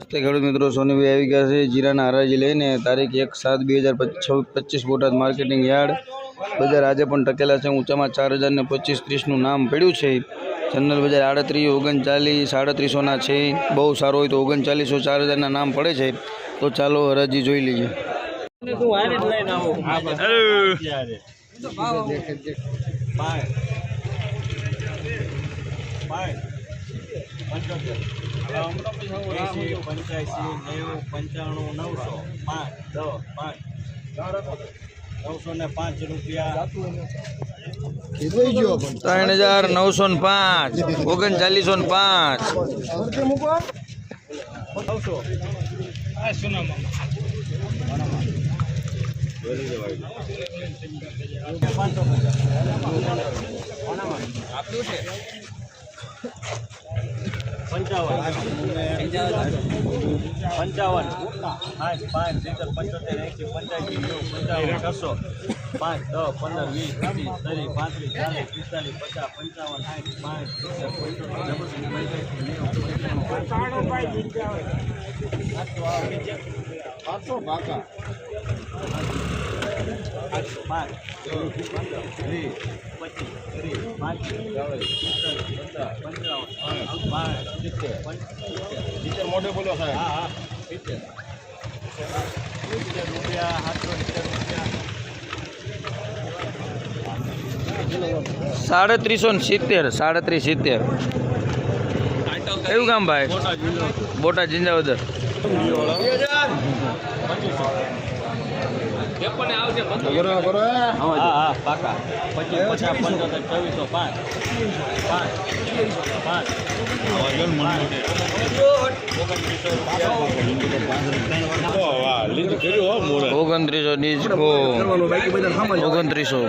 નમસ્તે ખેડૂત મિત્રો, સોનીભાઈ આવી ગયા છે જીરાના હરાજી લઈને. તારીખ એક સાત બે હજાર પચીસ બોટાદ માર્કેટિંગ યાર્ડ. બજાર આજે પણ ટકેલા છે. ઊંચામાં ચાર હજાર ને પચીસ ત્રીસનું નામ પડ્યું છે. જનરલ બજાર આડત્રીસ, ઓગણચાલીસ, સાડત્રીસોના છે. બહુ સારો હોય તો ઓગણચાલીસો ચાર હજારના નામ પડે છે. તો ચાલો હરાજી જોઈ લઈએ. પંચ્યાસી નેવું પંચાણું નવસો પાંચ દસ પાંચ નવસો ને પાંચ રૂપિયા ત્રણ હજાર નવસો ને પાંચ. ઓગણચાલીસો ને પાંચ નવસો પાંચસો પંચાવન પંચાવન પાંચ પાંચ સિત્તેર પંચોતેર એંસી પંચ્યાસી નેવું પંચાવન છસો પાંચ દસ પંદર વીસ ત્રીસ ત્રીસ પાંત્રીસ ચાલીસ પિસ્તાલીસ પચાસ પંચાવન સાઠ પાંચ સિત્તેર પંચોતેર પાંચસો પાંચ સિત્તેર બોલો સાડત્રીસો ને સિત્તેર સાડત્રીસ સિત્તેર. કયું ગામ ભાઈ? બોટા જિલ્લો ચોવીસો પાંચ. પાંચ. પાંચ. ઓગણત્રીસો ડિસ્કો ઓગણત્રીસો.